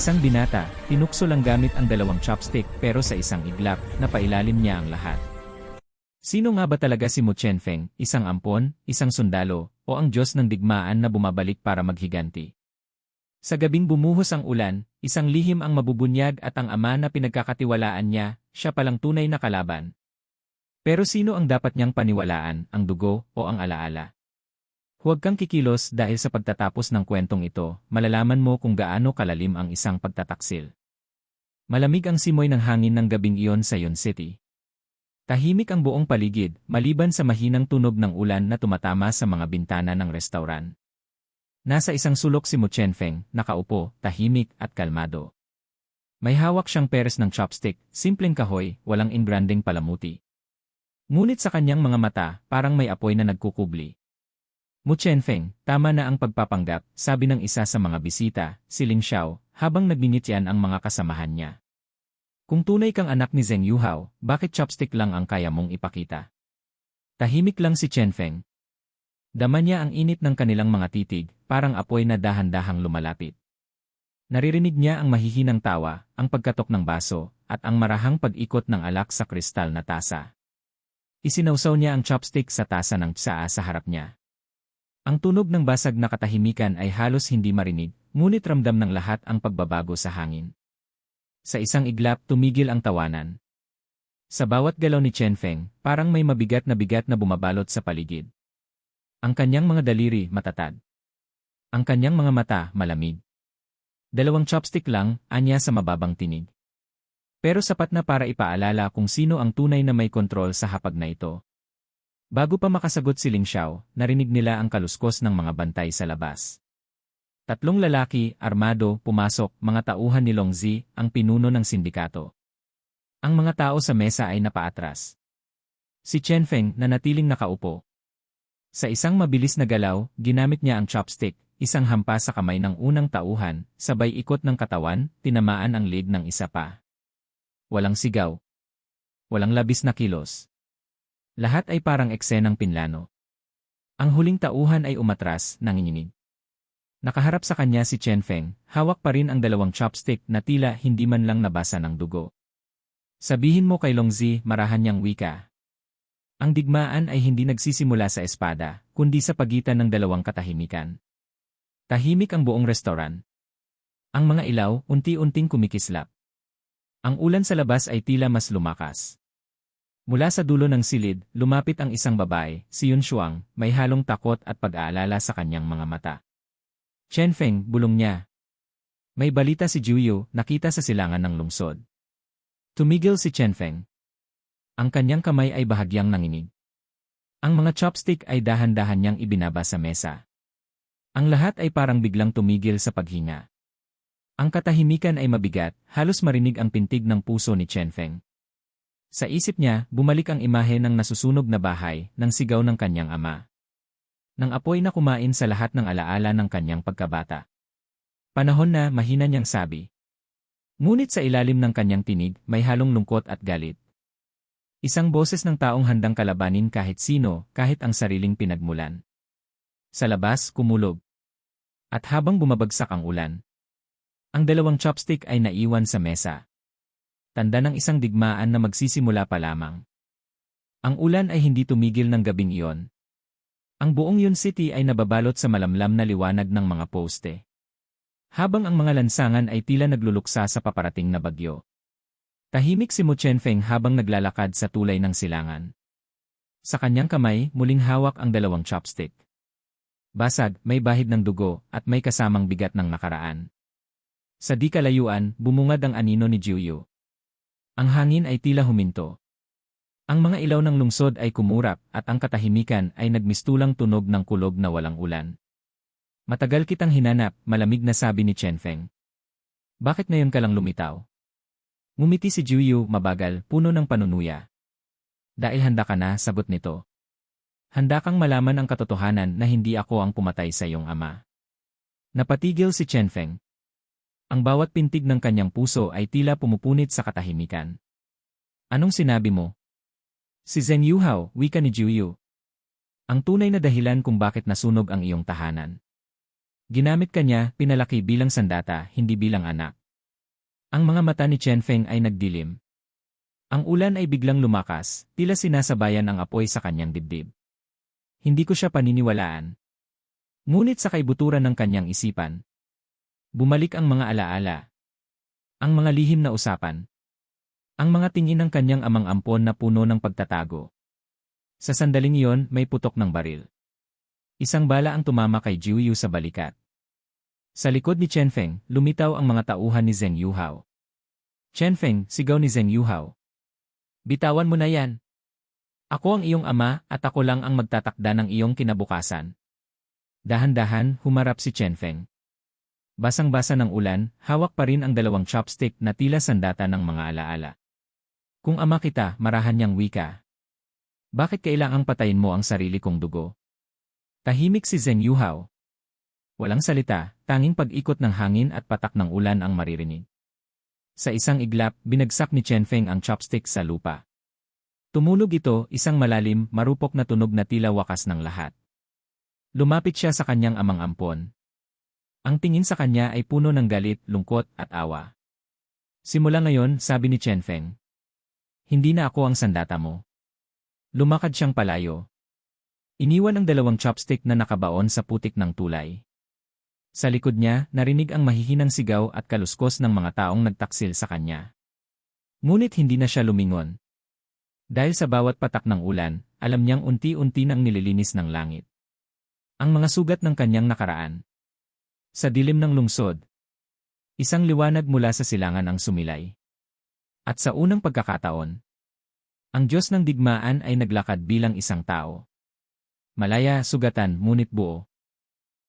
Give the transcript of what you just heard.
Isang binata, tinukso lang gamit ang dalawang chopstick pero sa isang iglap, napailalim niya ang lahat. Sino nga ba talaga si Mu Chenfeng, isang ampon, isang sundalo, o ang Diyos ng digmaan na bumabalik para maghiganti? Sa gabing bumuhos ang ulan, isang lihim ang mabubunyag at ang ama na pinagkakatiwalaan niya, siya palang tunay na kalaban. Pero sino ang dapat niyang paniwalaan, ang dugo o ang alaala? Huwag kang kikilos dahil sa pagtatapos ng kwentong ito, malalaman mo kung gaano kalalim ang isang pagtataksil. Malamig ang simoy ng hangin ng gabing iyon sa Yon City. Tahimik ang buong paligid, maliban sa mahinang tunog ng ulan na tumatama sa mga bintana ng restauran. Nasa isang sulok si Mu Chenfeng, nakaupo, tahimik at kalmado. May hawak siyang peres ng chopstick, simpleng kahoy, walang inbranding palamuti. Ngunit sa kanyang mga mata, parang may apoy na nagkukubli. Mu Chenfeng, tama na ang pagpapanggap, sabi ng isa sa mga bisita, si Ling Xiao, habang nagninityan ang mga kasamahan niya. Kung tunay kang anak ni Zheng Yuhao, bakit chopstick lang ang kaya mong ipakita? Tahimik lang si Chenfeng. Dama niya ang init ng kanilang mga titig, parang apoy na dahan-dahang lumalapit. Naririnig niya ang mahihinang tawa, ang pagkatok ng baso, at ang marahang pag-ikot ng alak sa kristal na tasa. Isinawsaw niya ang chopstick sa tasa ng tsaa sa harap niya. Ang tunog ng basag na katahimikan ay halos hindi marinig, ngunit ramdam ng lahat ang pagbabago sa hangin. Sa isang iglap tumigil ang tawanan. Sa bawat galaw ni Chen Feng, parang may mabigat na bigat na bumabalot sa paligid. Ang kanyang mga daliri matatag. Ang kanyang mga mata malamig. Dalawang chopstick lang, anya sa mababang tinig. Pero sapat na para ipaalala kung sino ang tunay na may kontrol sa hapag na ito. Bago pa makasagot si Ling Xiao, narinig nila ang kaluskos ng mga bantay sa labas. Tatlong lalaki, armado, pumasok, mga tauhan ni Long Zi, ang pinuno ng sindikato. Ang mga tao sa mesa ay napaatras. Si Chen Feng na natiling nakaupo. Sa isang mabilis na galaw, ginamit niya ang chopstick, isang hampas sa kamay ng unang tauhan, sabay ikot ng katawan, tinamaan ang leg ng isa pa. Walang sigaw. Walang labis na kilos. Lahat ay parang eksenang pinlano. Ang huling tauhan ay umatras, nanginginig. Nakaharap sa kanya si Chen Feng, hawak pa rin ang dalawang chopstick na tila hindi man lang nabasa ng dugo. Sabihin mo kay Longzi, marahan niyang wika. Ang digmaan ay hindi nagsisimula sa espada, kundi sa pagitan ng dalawang katahimikan. Tahimik ang buong restoran. Ang mga ilaw, unti-unting kumikislap. Ang ulan sa labas ay tila mas lumakas. Mula sa dulo ng silid, lumapit ang isang babae, si Yun Shuang, may halong takot at pag-aalala sa kanyang mga mata. Chen Feng, bulong niya. May balita si Juyo, nakita sa silangan ng lungsod. Tumigil si Chen Feng. Ang kanyang kamay ay bahagyang nanginig. Ang mga chopstick ay dahan-dahan niyang ibinaba sa mesa. Ang lahat ay parang biglang tumigil sa paghinga. Ang katahimikan ay mabigat, halos marinig ang pintig ng puso ni Chen Feng. Sa isip niya, bumalik ang imahe ng nasusunog na bahay, ng sigaw ng kanyang ama. Nang apoy na kumain sa lahat ng alaala ng kanyang pagkabata. Panahon na mahina niyang sabi. Ngunit sa ilalim ng kanyang tinig, may halong lungkot at galit. Isang boses ng taong handang kalabanin kahit sino, kahit ang sariling pinagmulan. Sa labas, kumulog. At habang bumabagsak ang ulan, ang dalawang chopstick ay naiwan sa mesa tanda ng isang digmaan na magsisimula pa lamang. Ang ulan ay hindi tumigil ng gabing iyon. Ang buong Yun City ay nababalot sa malamlam na liwanag ng mga poste. Habang ang mga lansangan ay tila nagluluksa sa paparating na bagyo. Tahimik si Mu Chenfeng habang naglalakad sa tulay ng silangan. Sa kanyang kamay, muling hawak ang dalawang chopstick. Basag, may bahid ng dugo, at may kasamang bigat ng nakaraan. Sa di kalayuan, bumungad ang anino ni Jiuyu. Ang hangin ay tila huminto. Ang mga ilaw ng lungsod ay kumurap at ang katahimikan ay nagmistulang tunog ng kulog na walang ulan. Matagal kitang hinanap, malamig na sabi ni Chen Feng. Bakit ngayon ka lang lumitaw? Ngumiti si Juyu, mabagal, puno ng panunuya. Dahil handa ka na, sagot nito. Handa kang malaman ang katotohanan na hindi ako ang pumatay sa iyong ama. Napatigil si Chen Feng. Ang bawat pintig ng kanyang puso ay tila pumupunit sa katahimikan. Anong sinabi mo? Si Zheng Yuhao, wika ni Juyu. Ang tunay na dahilan kung bakit nasunog ang iyong tahanan. Ginamit ka niya, pinalaki bilang sandata, hindi bilang anak. Ang mga mata ni Chen Feng ay nagdilim. Ang ulan ay biglang lumakas, tila sinasabayan ang apoy sa kanyang dibdib. Hindi ko siya paniniwalaan. Ngunit sa kaibuturan ng kanyang isipan. Bumalik ang mga alaala. Ang mga lihim na usapan. Ang mga tingin ng kanyang amang ampon na puno ng pagtatago. Sa sandaling iyon, may putok ng baril. Isang bala ang tumama kay Jiu Yu sa balikat. Sa likod ni Chen Feng, lumitaw ang mga tauhan ni Zheng Yuhao. Chen Feng, sigaw ni Zheng Yuhao. Bitawan mo na yan. Ako ang iyong ama at ako lang ang magtatakda ng iyong kinabukasan. Dahan-dahan, humarap si Chen Feng. Basang-basa ng ulan, hawak pa rin ang dalawang chopstick na tila sandata ng mga alaala. Kung ama kita, marahan niyang wika. Bakit kailangang patayin mo ang sarili kong dugo? Tahimik si Zheng Yuhao. Walang salita, tanging pag-ikot ng hangin at patak ng ulan ang maririnig. Sa isang iglap, binagsak ni Chen Feng ang chopstick sa lupa. Tumulog ito, isang malalim, marupok na tunog na tila wakas ng lahat. Lumapit siya sa kanyang amang ampon. Ang tingin sa kanya ay puno ng galit, lungkot, at awa. Simula ngayon, sabi ni Chen Feng. Hindi na ako ang sandata mo. Lumakad siyang palayo. Iniwan ang dalawang chopstick na nakabaon sa putik ng tulay. Sa likod niya, narinig ang mahihinang sigaw at kaluskos ng mga taong nagtaksil sa kanya. Ngunit hindi na siya lumingon. Dahil sa bawat patak ng ulan, alam niyang unti-unti nang nililinis ng langit. Ang mga sugat ng kanyang nakaraan. Sa dilim ng lungsod, isang liwanag mula sa silangan ang sumilay. At sa unang pagkakataon, ang Diyos ng digmaan ay naglakad bilang isang tao. Malaya, sugatan, ngunit buo.